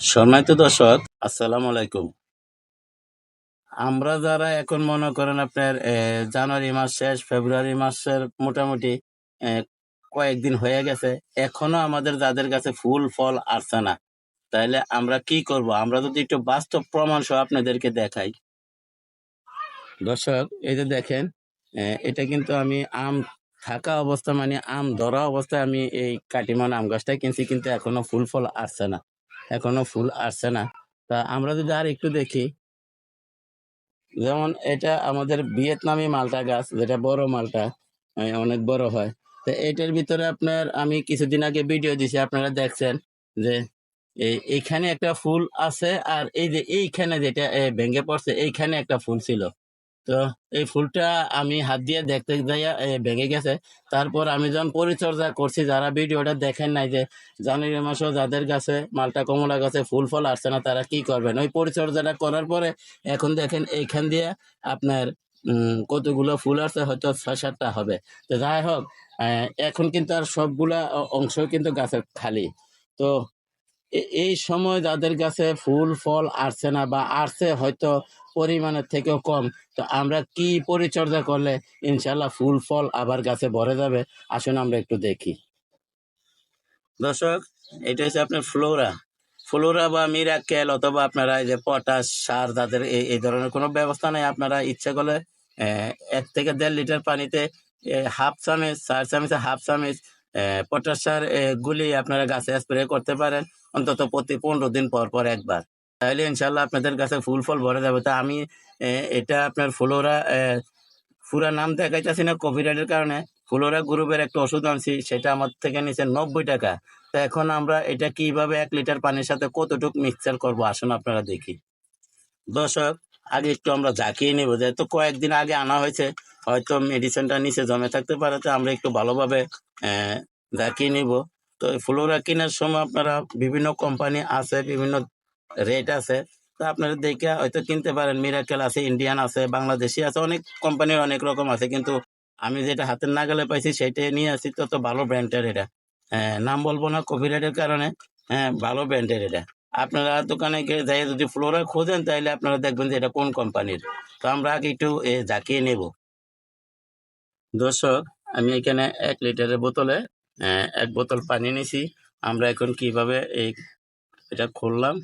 সম্মানিত দর্শক, আসসালামু আলাইকুম। আমরা যারা এখন মনে করেন আপনার জানুয়ারি মাস শেষ, ফেব্রুয়ারি মাসের মোটামুটি কয়েকদিন হয়ে গেছে, এখনও আমাদের যাদের কাছে ফুল ফল আসছে না, তাইলে আমরা কি করব? আমরা যদি একটু বাস্তব প্রমাণ সহ আপনাদেরকে দেখাই। দর্শক, এই যে দেখেন এটা কিন্তু আমি আম থাকা অবস্থা মানে আম ধরা অবস্থায় আমি এই কাটিমন আম গাছটা কিনছি, কিন্তু এখনও ফুল ফল আসছে না। এখনও ফুল আসছে না। তা আমরা যদি আর একটু দেখি। যেমন এটা আমাদের ভিয়েতনামি মালটা গাছ, যেটা বড় মালটা অনেক বড় হয়। তো এটার ভিতরে আপনার আমি কিছুদিন আগে ভিডিও দিছি, আপনারা দেখছেন যে এইখানে একটা ফুল আছে আর এই যে এইখানে যেটা ভেঙে পড়ছে, এইখানে একটা ফুল ছিল। তো এই ফুলটা আমি হাত দিয়ে দেখতে যাইয়া ভেঙে গেছে। তারপর আমি যখন পরিচর্যা করছি, যারা ভিডিওটা দেখেন নাই যে, জানুয়ারি মাসেও যাদের কাছে মালটা কমলা গাছে ফুল ফল আসছে না, তারা কি করবেন? ওই পরিচর্যাটা করার পরে এখন দেখেন এইখান দিয়ে আপনার কতগুলো ফুল আসছে, হয়তো ছয় সাতটা হবে। তো যাই হোক এখন কিন্তু আর সবগুলা অংশ কিন্তু গাছের খালি। তো এই সময় যাদের কাছে ফুল, ফল আসছে না বা আসছে হয়তো পরিমাণের থেকেও কম, তো আমরা কি পরিচর্যা করলে ইনশাল্লাহ ফুল, ফল আবার গাছে ভরে যাবে? আসুন আমরা একটু দেখি। দর্শক, এটা হচ্ছে আপনার ফ্লোরা। ফ্লোরা বা মিরাকেল অথবা আপনারা এই যে পটাশ সার যাদের এই ধরনের কোনো ব্যবস্থা নেই, আপনারা ইচ্ছে করলে এক থেকে দেড় লিটার পানিতে হাফ চামচ, চার চামচে হাফ চামচ পটাশ সার গুলি আপনারা গাছে স্প্রে করতে পারেন, অন্তত প্রতি পনেরো দিন পর পর একবার। তাহলে ইনশাল্লাহ আপনাদের কাছে ফুল ফল ভরে যাবে। তা আমি এটা আপনার ফ্লোরা পুরা নাম দেখাইতেছি না কপিরাইটের কারণে। ফ্লোরা গ্রুপের একটা ওষুধ আনছি, সেটা আমার থেকে নিচে নব্বই টাকা। তো এখন আমরা এটা কীভাবে এক লিটার পানির সাথে কতটুকু মিক্সচার করব, আসুন আপনারা দেখি। দর্শক, আগে একটু আমরা জাকিয়ে নেব, যেহেতু কয়েকদিন আগে আনা হয়েছে হয়তো মেডিসিনটা নিচে জমে থাকতে পারে তো আমরা একটু ভালোভাবে জাকিয়ে নিব। তো ফ্লোরা কেনার সময় আপনারা বিভিন্ন কোম্পানি আছে বিভিন্ন রেট আছে তো আপনারা দেখে হয়তো কিনতে পারেন। মিরাকেল আছে ইন্ডিয়ান আছে বাংলাদেশি আছে অনেক কোম্পানির অনেক রকম আছে কিন্তু আমি যেটা হাতের নাগালে পাইছি সেটাই নিয়ে আসি তো তো ভালো ব্র্যান্ডের এটা। হ্যাঁ, নাম বলব না কপিরাইটের কারণে হ্যাঁ ভালো ব্র্যান্ডের এটা। আপনারা দোকানে যাই যদি ফ্লোরা খোঁজেন তাহলে আপনারা দেখবেন যে এটা কোন কোম্পানির তো আমরা আগে একটু এ, জাকিয়ে নেব। দর্শক, আমি এখানে এক লিটারের বোতলে এক বোতল পানি নিছি আমরা এখন কীভাবে এই এটা খুললাম,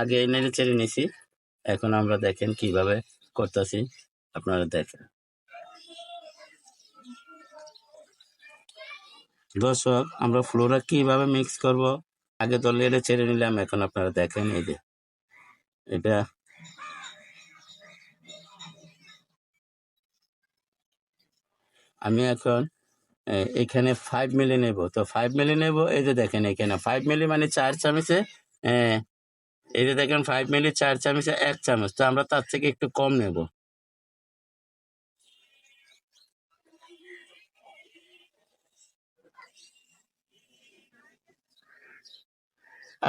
আগে নেড়ে চেড়ে নিছি এখন আমরা দেখেন কীভাবে করতেছি, আপনারা দেখেন। দর্শক, আমরা ফ্লোরা কীভাবে মিক্স করব, আগে তো লেড়ে ছেড়ে নিলাম, এখন আপনারা দেখেন এই যে। এটা আমি এখন এখানে ফাইভ মিলি নেব। তো ফাইভ মিলি নেব, এই যে দেখেন এখানে ফাইভ মিলি মানে চার চামচে এই যে দেখেন ফাইভ মিলি চার চামচে এক চামচ, তো আমরা তার থেকে একটু কম নেব।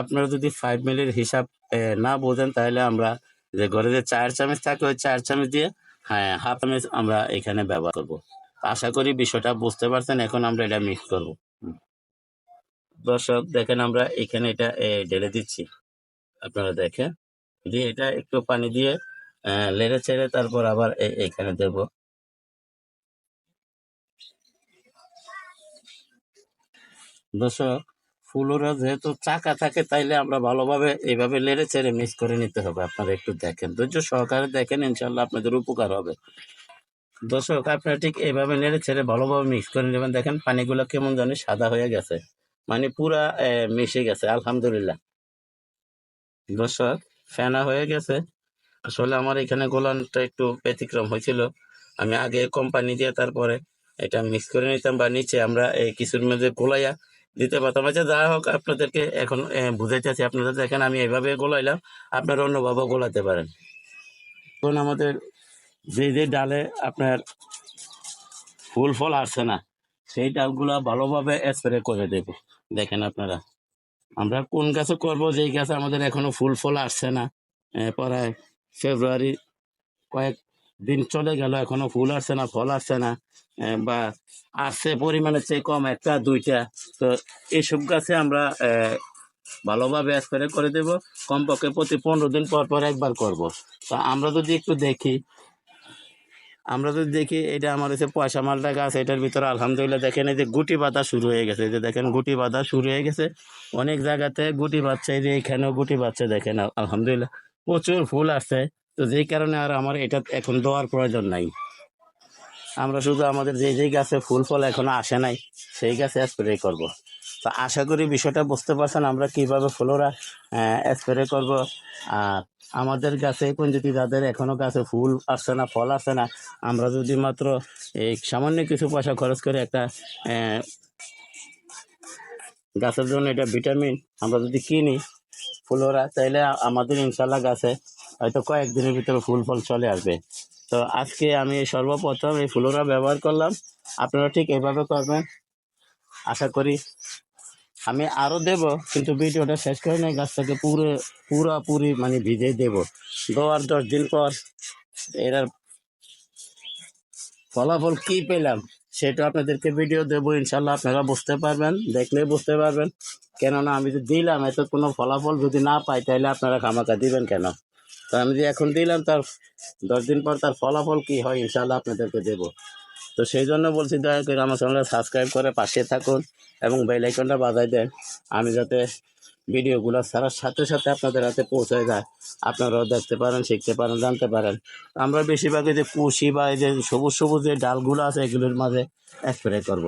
আপনারা যদি ফাইভ মিলির হিসাব না বোঝেন তাহলে আমরা যে ঘরে যে চার চামচ থাকে ওই চার চামচ দিয়ে হ্যাঁ হাফ চামচ আমরা এখানে ব্যবহার করব। আশা করি বিষয়টা বুঝতে পারছেন, এখন আমরা এটা মিক্স করব। দর্শক, দেখেন আমরা এখানে এটা ঢেলে দিচ্ছি। আপনারা দেখেন, দিয়ে এটা একটু পানি দিয়ে লেড়ে ছেড়ে তারপর আবার এখানে দেব। দর্শক, ফুলরা যেহেতু চাকা থাকে, তাইলে আমরা ভালোভাবে এইভাবে লেড়ে ছেড়ে মিক্স করে নিতে হবে। আপনারা একটু দেখেন, ধৈর্য সহকারে দেখেন ইনশাল্লাহ আপনাদের উপকার হবে। দর্শক, আপনারা ঠিক এইভাবে নেড়ে ছেড়ে ভালোভাবে মিক্স করে নেবেন। দেখেন পানিগুলো কেমন জানি সাদা হয়ে গেছে। মানে পুরা মিশে গেছে, আলহামদুলিল্লাহ। দর্শক, ফেনা হয়ে গেছে। আসলে আমার এখানে গোলানটা একটু ব্যতিক্রম হয়েছিল। আমি আগে কোম্পানি দিয়ে তারপরে এটা মিক্স করে নিতাম বা নিচে আমরা এই কিছুর মধ্যে গোলাইয়া দিতে পারতাম। আচ্ছা যা হোক, আপনাদেরকে এখন বুঝাইতেছি আপনারা দেখেন আমি এভাবে গোলাইলাম, আপনারা অন্যভাবে গোলাতে পারেন। এখন আমাদের যে যে ডালে আপনার ফুল ফল আসছে না, সেই ডালগুলা ভালোভাবে স্প্রে করে দেব। দেখেন আপনারা। আমরা কোন গাছে করব? যেই গাছে আমাদের এখনও ফুল ফল আসছে না প্রায় ফেব্রুয়ারি কয়েক দিন চলে গেল, এখনও ফুল আসছে না, ফল আসছে না বা আসছে পরিমাণের চেয়ে কম একটা, দুইটা। তো এইসব গাছে আমরা ভালোভাবে স্প্রে করে দেব। কমপক্ষে প্রতি পনেরো দিন পর পর একবার করব। তা আমরা যদি একটু দেখি আমরা যদি দেখি এটা আমার হচ্ছে পয়সা মালটা গাছ এটার ভিতরে আলহামদুলিল্লাহ দেখেন এই যে গুটি বাঁধা শুরু হয়ে গেছে। এই যে দেখেন গুটি বাঁধা শুরু হয়ে গেছে। অনেক জায়গাতে গুটি বাচ্চা এই যে এখানেও গুটি বাচ্চা দেখেন আলহামদুলিল্লাহ প্রচুর ফুল আসছে। তো যেই কারণে আর আমার এটা এখন দেওয়ার প্রয়োজন নাই। আমরা শুধু আমাদের যে যেই গাছে ফুল ফল এখনও আসে নাই, সেই গাছে স্প্রে করব। তো আশা করি বিষয়টা বুঝতে পারছেন আমরা কীভাবে ফ্লোরা স্প্রে করব। আর আমাদের গাছে কোন যদি যাদের এখনও গাছে ফুল আসছে না, ফল আসছে না, আমরা যদি মাত্র এই সামান্য কিছু পয়সা খরচ করে একটা গাছের জন্য এটা ভিটামিন আমরা যদি কিনি ফুলোরা তাইলে আমাদের ইনশাল্লাহ গাছে হয়তো কয়েকদিনের ভিতরে ফুল ফল চলে আসবে। তো আজকে আমি সর্বপ্রথম এই ফুলোরা ব্যবহার করলাম। আপনারা ঠিক এইভাবে করবেন। আশা করি আমি আরও দেব, কিন্তু ভিডিওটা শেষ করে নেই গাছটাকে পুরো পুরোপুরি মানে ভিজে দেব। দেওয়ার দশ দিন পর এটার ফলাফল কি পেলাম, সেটা আপনাদেরকে ভিডিও দেবো, ইনশাল্লাহ আপনারা বুঝতে পারবেন দেখলে বুঝতে পারবেন। কেননা আমি যদি দিলাম, এত কোনো ফলাফল যদি না পাই, তাহলে আপনারা খামাকা দিবেন কেন? তো আমি যে এখন দিলাম, তার দশ দিন পর তার ফলাফল কি হয়, ইনশাল্লাহ আপনাদেরকে দেবো। তো সেই জন্য বলছি, দয়া করে আমার চ্যানেলটা সাবস্ক্রাইব করে পাশে থাকুন এবং বেল আইকনটা বাজাই দেন। আমি যাতে ভিডিওগুলো ছাড়ার সাথে সাথে আপনাদের হাতে পৌঁছে যায়। আপনারাও দেখতে পারেন, শিখতে পারেন, জানতে পারেন। আমরা বেশিরভাগ যে কুশি বা এই যে সবুজ সবুজ যে ডালগুলো আছে, এগুলোর মাঝে স্প্রে করব।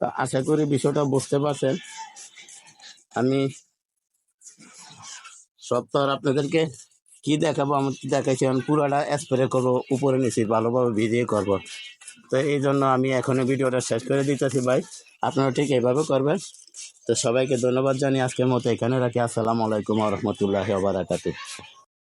তো আশা করি বিষয়টা বুঝতে পারছেন। আমি আর আপনাদেরকে কি দেখাবো? আমি দেখাইছি আমি পুরাটা স্প্রে করব, উপরে নিচে ভালোভাবে ভিজিয়ে করব। তো এই জন্য আমি এখনই ভিডিওটা শেষ করে দিতেছি ভাই। আপনারা ঠিক এইভাবে করবেন। তো সবাইকে ধন্যবাদ জানি আজকের মতো এখানে রাখি। আসসালামু আলাইকুম রহমতুল্লাহ